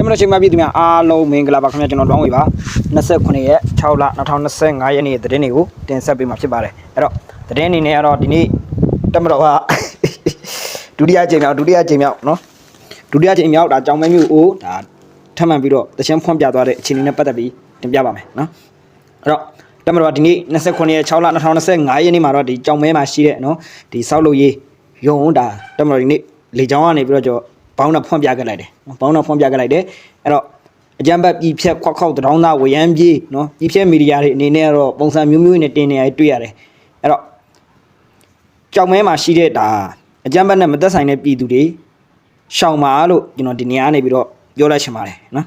တမန်တော်ချိန်မှပြည်သူများအားလုံးမင်္ဂလာပါခင်ဗျာကျွန်တော်တောင်းဝေပါ29ရက်6လ2025ရက်နေ့သတင်းတွေကိုတင်ဆက်ပေးမှာဖြစ်ပါတယ်အဲ့တော့သတင်းအနေနဲ့ကတော့ဒီနေ့တမန်တော်ကဒုတိယချိန်မြောက်ဒုတိယချိန်မြောက်နော်ဒုတိယချိန်မြောက်ဒါကြောင်မဲမျိုးအိုးဒါထပ်မံပြီးတော့တချင်းဖွင့်ပြသွားတဲ့အခြေအနေနဲ့ပတ်သက်ပြီးတင်ပြပါမယ်နော်အဲ့တော့တမန်တော်ကဒီနေ့29ရက်6လ2025ရက်နေ့မှာတော့ဒီကြောင်မဲမှာရှိတဲ့နော်ဒီစောက်လို့ရေးရုံဒါတမန်တော်ဒီနေ့လေချောင်းကနေပြီးတော့ကျွန်တော် ဘောင်းနဲ့ဖွင့်ပြခဲ့လိုက်တယ်နော်ဘောင်းနဲ့ဖွင့်ပြခဲ့လိုက်တယ်အဲ့တော့အကြံဘတ်ပြည်ဖြက်ခွက်ခောက်တောင်းသားဝရမ်းပြေးနော်ပြည်ဖြက်မီဒီယာတွေအနေနဲ့ကတော့ပုံစံမျိုးမျိုးနဲ့တင်နေရတွေ့ရတယ်အဲ့တော့ကြောက်မဲမှာရှိတဲ့ဒါအကြံဘတ်နဲ့မသက်ဆိုင်တဲ့ပြည်သူတွေရှောင်ပါလို့ကျွန်တော်ဒီနေရာကနေပြီးတော့ပြောလိုက်ချင်ပါတယ်နော်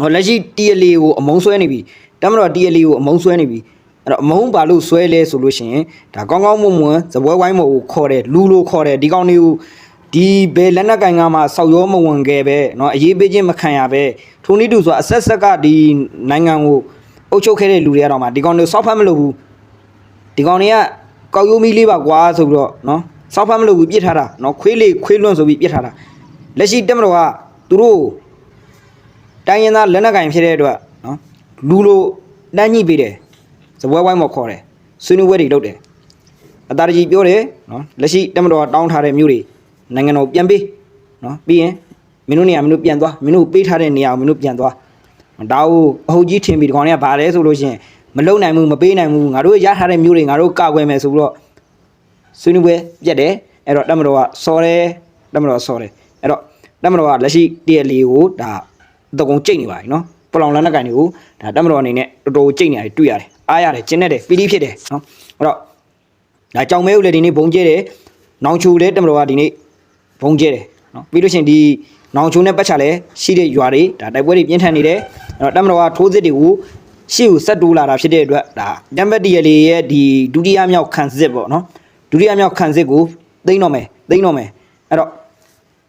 ဟောလက်ရှိ TLA ကိုအမုံဆွဲနေပြီတမန်တော် TLA ကိုအမုံဆွဲနေပြီအဲ့တော့အမုံဘာလို့ဆွဲလဲဆိုလို့ရှိရင်ဒါကောင်းကောင်းမွန်မွန်ဇပွဲဝိုင်းမို့ကိုခေါ်တယ်လူလို့ခေါ်တယ်ဒီကောင်တွေကို ဒီဘယ်လက်နက်ကင်ကမှစောက်ရောမဝင်ခဲ့ပဲเนาะအရေးပေးခြင်းမခံရပဲထုံနည်းတူဆိုအဆက်ဆက်ကဒီနိုင်ငံကိုအုပ်ချုပ်ခဲ့တဲ့လူတွေကတော့မှဒီကောင်တွေစောက်ဖတ်မလို့ဘူးဒီကောင်တွေကကောက်ရိုးမီးလေးပါကွာဆိုပြီးတော့เนาะစောက်ဖတ်မလို့ဘူးပြစ်ထားတာเนาะခွေးလေးခွေးလွန့်ဆိုပြီးပြစ်ထားတာလက်ရှိတက်မတော်ကသူတို့ တိုင်းရင်းသားလက်နက်ကင်ဖြစ်တဲ့အတွက်နော်လူလိုတန်းညှိပေးတယ်ဇပွဲဝိုင်းမော်ခေါ်တယ်ဆွေးနွေးပွဲတွေလုပ်တယ်အတားတကြီးပြောတယ်နော်လက်ရှိတက်မတော်ကတောင်းထားတဲ့မျိုးတွေ နိုင်ငံတော်ပြန်ပေးနော်ပြီးရင်မင်းတို့နေရာမင်းတို့ပြန်သွားမင်းတို့ပေးထားတဲ့နေရာကိုမင်းတို့ပြန်သွားဒါကိုအဟုတ်ကြီးထင်ပြီးဒီကောင်တွေကဗာလဲဆိုလို့ရှိရင်မလုံနိုင်ဘူးမပေးနိုင်ဘူးငါတို့ရထားတဲ့မျိုးတွေငါတို့ကောက်ွယ်မယ်ဆိုပြီးတော့ဆွေးနွေးပွဲပြတ်တယ်အဲ့တော့တက်မတော်ကစော်တယ်တက်မတော်ကစော်တယ်အဲ့တော့တက်မတော်ကလက်ရှိ TLA ကိုဒါတကုံကြိတ်နေပါပြီနော်ပလောင်လန်းတဲ့ကန်တွေကိုဒါတက်မတော်အနေနဲ့တော်တော်ကြိတ်နေရတယ်တွေ့ရတယ်အားရတယ်ကျင်းနေတယ်ပီတိဖြစ်တယ်နော်အဲ့တော့ဒါကြောင်မဲဦးလည်းဒီနေ့ဘုံကျဲတယ်နောင်ချူလည်းတက်မတော်ကဒီနေ့ ဘုံကျဲတယ်နော်ပြီးလို့ရှိရင်ဒီနောင်ချူနဲ့ပတ်ချလည်းရှိတဲ့ရွာတွေဒါတိုက်ပွဲတွေပြင်းထန်နေတယ်အဲ့တော့တက်မတော်ကထိုးစစ်တွေကိုရှေ့ကိုဆက်တိုးလာတာဖြစ်တဲ့အတွက်ဒါတမ်ဘတ်တီရလေးရဲ့ဒီဒုတိယမြောက်ခံစစ်ပေါ့နော်ဒုတိယမြောက်ခံစစ်ကိုသိမ့်တော့မယ်သိမ့်တော့မယ်အဲ့တော့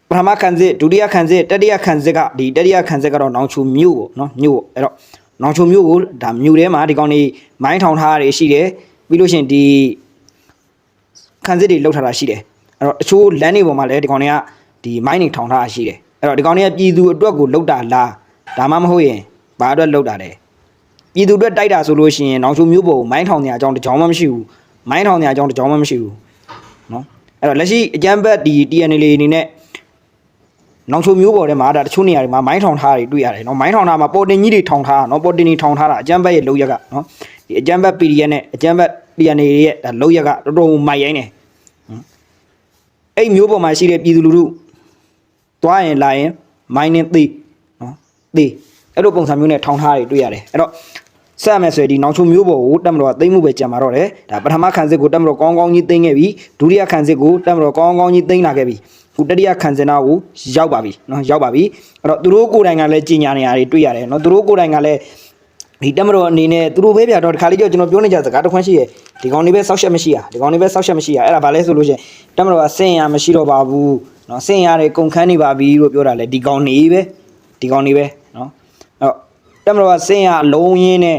ပထမခန်းစစ်ဒုတိယခန်းစစ်တတိယခန်းစစ်ကဒီတတိယခန်းစစ်ကတော့နောင်ချိုမြို့ပေါ့နော်မြို့ပေါ့အဲ့တော့နောင်ချိုမြို့ကိုဒါမြို့ထဲမှာဒီကောင်တွေမိုင်းထောင်ထားတာတွေရှိတယ်ပြီးလို့ရှိရင်ဒီခန်းစစ်တွေလောက်ထားတာရှိတယ် အဲ့တော့တချို့လမ်းတွေပေါ်မှာလည်းဒီကောင်တွေကဒီမိုင်းတွေထောင်ထားတာရှိတယ်အဲ့တော့ဒီကောင်တွေကပြည်သူအတွက်ကိုလောက်တာလားဒါမှမဟုတ်ရင်ဘာအတွက်လောက်တာလဲပြည်သူအတွက်တိုက်တာဆိုလို့ရှိရင်နောင်ချိုမြို့ပေါ်ကိုမိုင်းထောင်နေရအကြောင်းတစ်ကြောင်းမှမရှိဘူးမိုင်းထောင်နေရအကြောင်းတစ်ကြောင်းမှမရှိဘူးနော်အဲ့တော့လက်ရှိအကြမ်းဖက်ဒီ TNL အနေနဲ့နောင်ချိုမျိုးပေါ်ထဲမှာဒါတချို့နေရာတွေမှာမိုင်းထောင်ထားတာတွေတွေ့ရတယ်နော်မိုင်းထောင်တာမှာပေါ်တင်ကြီးတွေထောင်ထားတာနော်ပေါ်တင်ကြီးထောင်ထားတာအကြမ်းဘက်ရဲ့လောက်ရက်ကနော်ဒီအကြမ်းဘက် PDF နဲ့အကြမ်းဘက် DNA ရဲ့ဒါလောက်ရက်ကတော်တော်မိုက်ရိုင်းနေ အဲ့မျိုးပေါ်မှာရှိတဲ့ပြည်သူလူထုသွားရင်လာရင်မိုင်းနဲ့သေနော်သေအဲ့လိုပုံစံမျိုးနဲ့ထောင်ထားတွေတွေ့ရတယ်အဲ့တော့ဆက်မယ်ဆိုရင်ဒီနောက်ချုံမျိုးပေါ်ကိုတက်မတော်ကသိမ့်မှုပဲကြံပါတော့တယ်ဒါပထမခံစစ်ကိုတက်မတော်ကောင်းကောင်းကြီးသိမ့်ခဲ့ပြီဒုတိယခံစစ်ကိုတက်မတော်ကောင်းကောင်းကြီးသိမ့်လာခဲ့ပြီခုတတိယခံစစ်နာကိုရောက်ပါပြီနော်ရောက်ပါပြီအဲ့တော့သူတို့ကိုယ်တိုင်ကလည်းကြီးညာနေရတွေတွေ့ရတယ်နော်သူတို့ကိုယ်တိုင်ကလည်း ဒီတက်မတော်အနေနဲ့သူတို့ပဲပြတော့ဒီခါလေးကြောင့်ကျွန်တော်ပြောနေကြစကားတစ်ခွန်းရှိရယ်ဒီကောင်လေးပဲဆောက်ရှက်မရှိရဒီကောင်လေးပဲဆောက်ရှက်မရှိရအဲ့ဒါဘာလဲဆိုလို့ရှိရင်တက်မတော်ကဆင်ရမရှိတော့ပါဘူးနော်ဆင်ရတယ်ကုန်ခန်းနေပါပြီလို့ပြောတာလေဒီကောင်နေပဲဒီကောင်နေပဲနော်အဲ့တော့တက်မတော်ကဆင်ရအလုံးရင်းနဲ့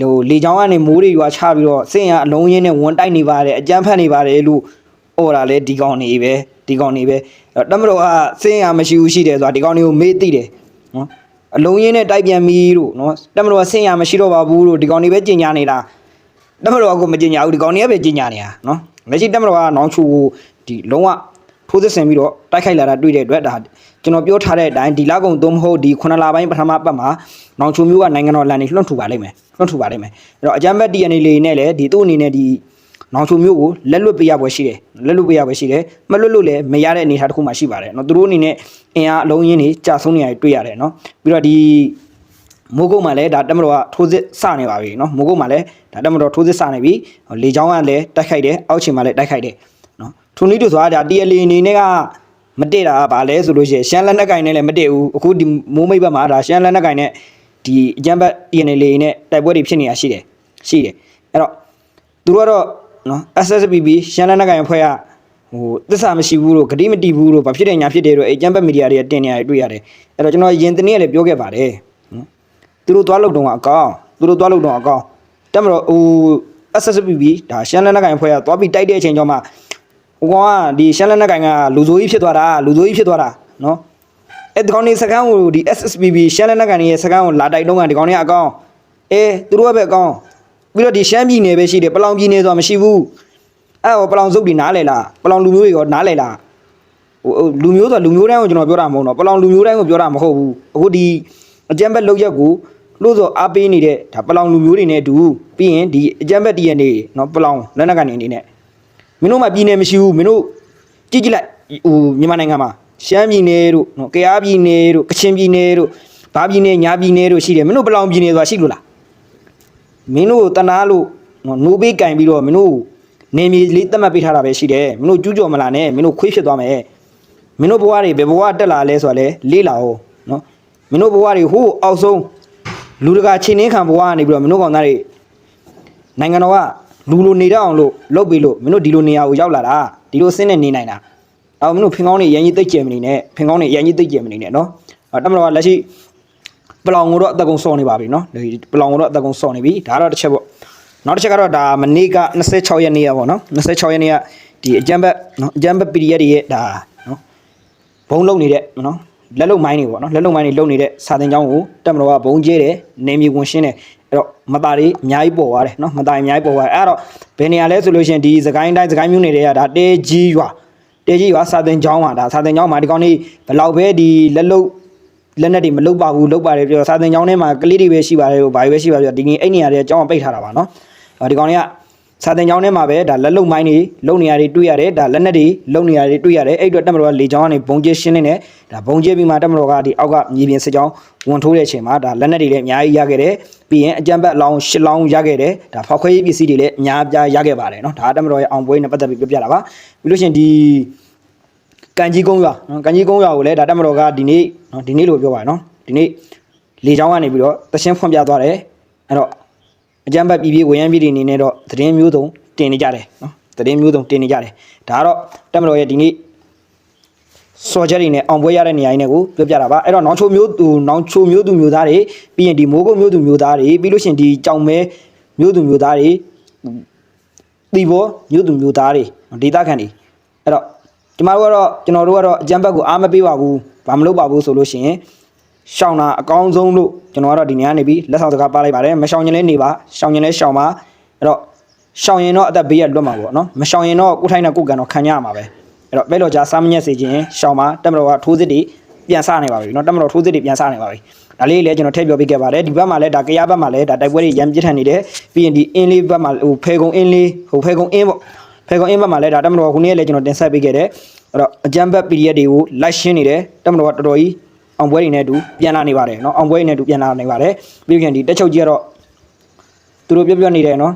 လို့လေချောင်းကနေမိုးတွေရွာချပြီးတော့ဆင်ရအလုံးရင်းနဲ့ဝန်တိုက်နေပါတယ်အကြမ်းဖက်နေပါတယ်လို့ဟောတာလေဒီကောင်နေပဲဒီကောင်နေပဲအဲ့တော့တက်မတော်ကဆင်ရမရှိဘူးရှိတယ်ဆိုတာဒီကောင်နေကိုမေးသိတယ်နော် အလုံးရင်းနဲ့တိုက်ပြန်ပြီလို့နော်တမတော်ကစင်ရမရှိတော့ပါဘူးလို့ဒီကောင်တွေပဲကြင်ညာနေတာတမတော်ကကိုမကြင်ညာဘူးဒီကောင်တွေကပဲကြင်ညာနေတာနော်လက်ရှိတမတော်ကနောင်ချူကိုဒီလုံးဝထိုးသစ်ဆင်ပြီးတော့တိုက်ခိုက်လာတာတွေ့တဲ့အတွက်ဒါကျွန်တော်ပြောထားတဲ့အတိုင်းဒီလကုံသုံးမဟုတ်ဒီ9လပိုင်းပထမပတ်မှာနောင်ချူမျိုးကနိုင်ငံတော်လန်နေလွှတ်ထူပါလိမ့်မယ်လွှတ်ထူပါလိမ့်မယ်အဲ့တော့အကြမ်းဖက် DNA လေးနဲ့လည်းဒီသူ့အနေနဲ့ဒီ နောင်ချူမျိုးကိုလက်လွတ်ပေးရပွဲရှိတယ်လက်လွတ်ပေးရပွဲရှိတယ်မလွတ်လို့လည်းမရတဲ့အနေအထားတစ်ခုမှရှိပါတယ်เนาะသူတို့အနေနဲ့အင်အားအလုံးရင်းတွေကြာဆုံးနေရတယ်တွေ့ရတယ်เนาะပြီးတော့ဒီမိုးကုတ်မှာလည်းဒါတက်မတော်ကထိုးစစ်စနေပါပြီเนาะမိုးကုတ်မှာလည်းဒါတက်မတော်ထိုးစစ်စနေပြီလေချောင်းကလည်းတိုက်ခိုက်တယ်အောက်ခြေမှာလည်းတိုက်ခိုက်တယ်เนาะထုံနည်းတူဆိုတာဒါ TLA အနေနဲ့ကမတည့်တာကဘာလဲဆိုလို့ရှိရင်ရှမ်းလက်နက်ကင်နဲ့လည်းမတည့်ဘူးအခုဒီမိုးမိတ်ဘက်မှာဒါရှမ်းလက်နက်ကင်နဲ့ဒီအကြမ်းဖက် TNL နဲ့တိုက်ပွဲတွေဖြစ်နေတာရှိတယ်ရှိတယ်အဲ့တော့သူတို့ကတော့ နော် SSPB ရှမ်းလက်နက်ကင်ဖွဲ့ကဟိုသစ္စာမရှိဘူးလို့ဂတိမတီးဘူးလို့ဘာဖြစ်တယ်ညာဖြစ်တယ်လို့အကြမ်းဖက်မီဒီယာတွေကတင်နေရတယ်တွေ့ရတယ်အဲ့တော့ကျွန်တော်ယင်တနေ့ကလည်းပြောခဲ့ပါတယ်နော်သူတို့သွားလုပ်တော့အကောင်သူတို့သွားလုပ်တော့အကောင်တက်မတော့ဟို SSPB ဒါရှမ်းလက်နက်ကိုင်ဖွဲ့ကသွားပြီးတိုက်တဲ့အချိန်ကျောင်းမှာဟိုကောင်ကဒီရှမ်းလက်နက်ကိုင်ကလူဆိုးကြီးဖြစ်သွားတာလူဆိုးကြီးဖြစ်သွားတာနော်အဲ့ဒီကောင်နေစကန်ကိုဒီ SSBB ရှမ်းလက်နက်ကန်တွေရဲ့စကန်ကိုလာတိုက်တော့ကဒီကောင်တွေအကောင်အေးသူတို့ကပဲအကောင် ပြီးတော့ဒီရှမ်းပြည်နယ်ပဲရှိတယ်ပလောင်ပြည်နယ်ဆိုတာမရှိဘူးအဲ့တော့ပလောင်စုပ်တွေနားလဲလားပလောင်လူမျိုးတွေရောနားလဲလားဟိုလူမျိုးဆိုတာလူမျိုးတိုင်းကိုကျွန်တော်ပြောတာမဟုတ်တော့ပလောင်လူမျိုးတိုင်းကိုပြောတာမဟုတ်ဘူးအခုဒီအကြံဘက်လောက်ရက်ကိုလို့ဆိုအားပေးနေတဲ့ဒါပလောင်လူမျိုးတွေနဲ့အတူပြီးရင်ဒီအကြံဘက်တရနေနော်ပလောင်လက်နက်ကန်နေနေနဲ့မင်းတို့မှပြည်နယ်မရှိဘူးမင်းတို့ကြည့်ကြည့်လိုက်ဟိုမြန်မာနိုင်ငံမှာရှမ်းပြည်နယ်တို့နော်ကယားပြည်နယ်တို့ကချင်ပြည်နယ်တို့ဗာပြည်နယ်ညာပြည်နယ်တို့ရှိတယ်မင်းတို့ပလောင်ပြည်နယ်ဆိုတာရှိလို့လား မင်းတို့တနာလို့နော်နိုးပေးကင်ပြီးတော့မင်းတို့နေမြေလေးတတ်မှတ်ပေးထားတာပဲရှိတယ်မင်းတို့ကျူးကျော်မလာနဲ့မင်းတို့ခွေးဖြစ်သွားမယ်မင်းတို့ဘဝတွေဘယ်ဘဝတက်လာလဲဆိုတာလဲလေးလာအောင်နော်မင်းတို့ဘဝတွေဟိုးအောက်ဆုံးလူတကာချင်းနှင်းခံဘဝကနေပြီးတော့မင်းတို့ကောင်သားတွေနိုင်ငံတော်ကလူလိုနေတော့အောင်လို့လုပ်ပြီးလို့မင်းတို့ဒီလိုနေရာကိုရောက်လာတာဒီလိုစင်းနဲ့နေနိုင်တာအော်မင်းတို့ဖင်ကောင်းနေရန်ကြီးသိပ်ကျယ်မနေနဲ့ဖင်ကောင်းနေရန်ကြီးသိပ်ကျယ်မနေနဲ့နော်အော်တမတော်ကလက်ရှိ ပလောင်ကိုတော့အသက်ကုန်စော်နေပါပြီနော်ဒီပလောင်ကိုတော့အသက်ကုန်စော်နေပြီဒါတော့တစ်ချက်ပေါ့နောက်တစ်ချက်ကတော့ဒါမနေ့က26ရက်နေ့ရပေါ့နော်26ရက်နေ့ကဒီအကြမ်းဘက်နော်အကြမ်းဘက် PDF တွေရဲ့ဒါနော်ဘုံလုံနေတဲ့နော်လက်လုံမိုင်းတွေပေါ့နော်လက်လုံမိုင်းတွေလုံနေတဲ့စာတင်ကျောင်းကိုတက်မတော်ကဘုံကျဲတယ်နေမြေဝင်ရှင်းတယ်အဲ့တော့မသားတွေအများကြီးပေါ်သွားတယ်နော်မသားအများကြီးပေါ်သွားတယ်အဲ့တော့ဘယ်နေရာလဲဆိုလို့ရှိရင်ဒီစကိုင်းတိုင်းစကိုင်းမြို့နယ်တွေကဒါတေးကြီးရွာတေးကြီးရွာစာတင်ကျောင်းမှာဒါစာတင်ကျောင်းမှာဒီကောင်လေးဘယ်လောက်ပဲဒီလက်လုံ လက်နဲ့တွေမလုတ်ပါဘူးလုတ်ပါတယ်ပြောစာတင်ကျောင်းထဲမှာကလေးတွေပဲရှိပါတယ်ဟိုဘာတွေပဲရှိပါပြောဒီနေ့အဲ့နေရာတွေကျောင်းကပိတ်ထားတာပါနော်အော်ဒီကောင်လေးကစာတင်ကျောင်းထဲမှာပဲဒါလက်လုံမိုင်းတွေလုံနေရာတွေတွေ့ရတယ်ဒါလက်နက်တွေလုံနေရာတွေတွေ့ရတယ်အဲ့အတွက်တက်မတော်ကလေချောင်းကနေဘုံကျရှင်းနေတယ်ဒါဘုံကျပြီးမှတက်မတော်ကဒီအောက်ကမြေပြင်စစ်ကြောင်းဝန်ထိုးတဲ့အချိန်မှာဒါလက်နက်တွေလည်းအများကြီးရခဲ့တယ်ပြီးရင်အကြံဘက်အလောင်းရှစ်လောင်းရခဲ့တယ်ဒါဖောက်ခွဲရေးပစ္စည်းတွေလည်းအများပြားရခဲ့ပါတယ်နော်ဒါတက်မတော်ရဲ့အောင်ပွဲနဲ့ပတ်သက်ပြီးပြောပြတာပါပြီးလို့ရှိရင်ဒီ ကန်ကြီးကုန်းရွာနော်ကန်ကြီးကုန်းရွာကိုလည်းဒါတက်မတော်ကဒီနေ့နော်ဒီနေ့လို့ပြောပါရနော်ဒီနေ့လေချောင်းကနေပြီးတော့တရှင်းဖွင့်ပြသွားတယ်အဲ့တော့အကြမ်းဖက်ပြည်ပြည်ဝရမ်းပြည်တွေအနေနဲ့တော့သတင်းမျိုးစုံတင်နေကြတယ်နော်သတင်းမျိုးစုံတင်နေကြတယ်ဒါကတော့တက်မတော်ရဲ့ဒီနေ့စော်ချက်တွေနဲ့အောင်ပွဲရတဲ့နေရာတွေနဲ့ကိုပြောပြတာပါအဲ့တော့နောင်ချိုမျိုးသူနောင်ချိုမျိုးသူမျိုးသားတွေပြီးရင်ဒီမိုးကုတ်မျိုးသူမျိုးသားတွေပြီးလို့ရှိရင်ဒီကြောင်မဲမျိုးသူမျိုးသားတွေတီဘောမျိုးသူမျိုးသားတွေဒေသခံတွေအဲ့တော့ ဒီမှာတော့ကျွန်တော်တို့ကတော့အကြမ်းဖက်ကိုအားမပေးပါဘူးဘာမလုပ်ပါဘူးဆိုလို့ရှိရင်ရှောင်းတာအကောင်းဆုံးလို့ကျွန်တော်ကတော့ဒီနေရာနေပြီးလက်ဆောင်စကားပါလိုက်ပါတယ်မရှောင်းရင်လည်းနေပါရှောင်းရင်လည်းရှောင်းပါအဲ့တော့ရှောင်းရင်တော့အသက်ဘေးရလွတ်မှာပေါ့နော်မရှောင်းရင်တော့ကိုယ်ထိုင်နဲ့ကိုယ်ကန်တော့ခံရမှာပဲအဲ့တော့ပဲလို့ကြာစားမညက်စေခြင်းရှောင်းပါတက်မတော်ကထိုးစစ်တွေပြန်စနေပါပြီနော်တက်မတော်ထိုးစစ်တွေပြန်စနေပါပြီဒါလေးလည်းကျွန်တော်ထည့်ပြောပြခဲ့ပါတယ်ဒီဘက်မှာလည်းဒါကြရဘက်မှာလည်းဒါတိုက်ပွဲတွေရမ်းပြစ်ထန်နေတယ်ပြီးရင်ဒီအင်းလေးဘက်မှာဟိုဖဲကုံအင်းလေးဟိုဖဲကုံအင်းပေါ့ ဖဲကုံအင်းဘက်မှာလည်းဒါတက်မတော်ခုနေ့လည်းကျွန်တော်တင်ဆက်ပေးခဲ့တယ်အဲ့တော့အကြမ်းဘက် PDF တွေကိုလိုက်ရှင်းနေတယ်တက်မတော်ကတော်တော်ကြီး အောင်ပွဲတွေနဲ့အတူပြန်လာနေပါတယ်เนาะအောင်ပွဲတွေနဲ့အတူပြန်လာနေပါတယ်ပြီးရင်ဒီတက်ချုပ်ကြီးကတော့သူတို့ပြောပြောနေတယ်เนาะ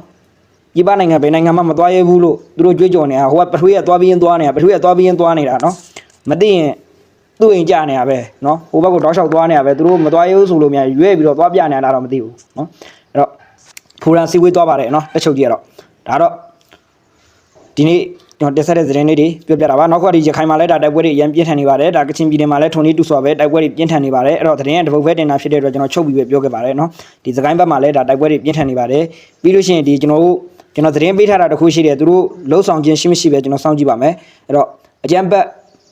ပြည်ပနိုင်ငံဘယ်နိုင်ငံမှမသွားရဘူးလို့သူတို့ကြွေးကြော်နေတာဟိုကပထွေးကသွားပြီးရင်သွားနေတာပထွေးကသွားပြီးရင်သွားနေတာเนาะမသိရင်သူ့အိမ်ကြနေတာပဲเนาะဟိုဘက်ကိုတောက်လျှောက်သွားနေတာပဲသူတို့မသွားရဘူးဆိုလို့များရွေးပြီးတော့သွားပြနေတာတော့မသိဘူးเนาะအဲ့တော့ဖူရန်စီဝေးသွားပါတယ်เนาะတက်ချုပ်ကြီးကတော့ဒါတော့ ဒီနေ့ကျွန်တော်တက်ဆက်တဲ့သတင်းလေးတွေပြောပြတာပါနောက်ကဒီရခိုင်မှာလည်းဒါတိုက်ပွဲတွေအရင်ပြင်းထန်နေပါတယ်ဒါကချင်ပြည်နယ်မှာလည်းထုံလေးတူစွာပဲတိုက်ပွဲတွေပြင်းထန်နေပါတယ်အဲ့တော့သတင်းကတပုတ်ပဲတင်တာဖြစ်တဲ့အတွက်ကျွန်တော်ချုပ်ပြီးပဲပြောခဲ့ပါတယ်နော်ဒီစကိုင်းဘက်မှာလည်းဒါတိုက်ပွဲတွေပြင်းထန်နေပါတယ်ပြီးလို့ရှိရင်ဒီကျွန်တော်တို့ကျွန်တော်သတင်းပေးထားတာတစ်ခုရှိတယ်သူတို့လှုပ်ဆောင်ခြင်းရှိမရှိပဲကျွန်တော်စောင့်ကြည့်ပါမယ်အဲ့တော့အကြံဘက်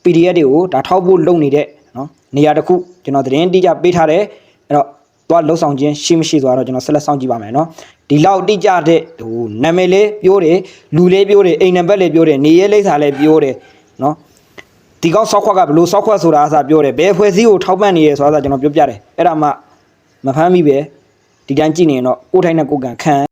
PDF တွေကိုဒါထောက်ဖို့လုပ်နေတဲ့နော်နေရာတစ်ခုကျွန်တော်သတင်းတိကျပေးထားတယ်အဲ့တော့ သွားလှုပ်ဆောင်ခြင်းရှိမရှိဆိုတော့ကျွန်တော်ဆက်လက်စောင့်ကြည့်ပါမယ်နော်ဒီလောက်တိကျတဲ့ဟိုနာမည်လေးပြောတယ်လူလေးပြောတယ်အိမ်နံပါတ်လေးပြောတယ်နေရဲလိပ်စာလေးပြောတယ်နော်ဒီကောက်ဆောက်ခွက်ကဘလို့ဆောက်ခွက်ဆိုတာအစားပြောတယ်ဘယ်ဖွဲ့စည်းကိုထောက်ပံ့နေရဲဆိုတာကျွန်တော်ပြောပြတယ်အဲ့ဒါမှမဖမ်းမိပဲဒီတိုင်းကြည့်နေရင်တော့ကိုယ်ထိုင်နဲ့ကိုယ်ကန်ခံ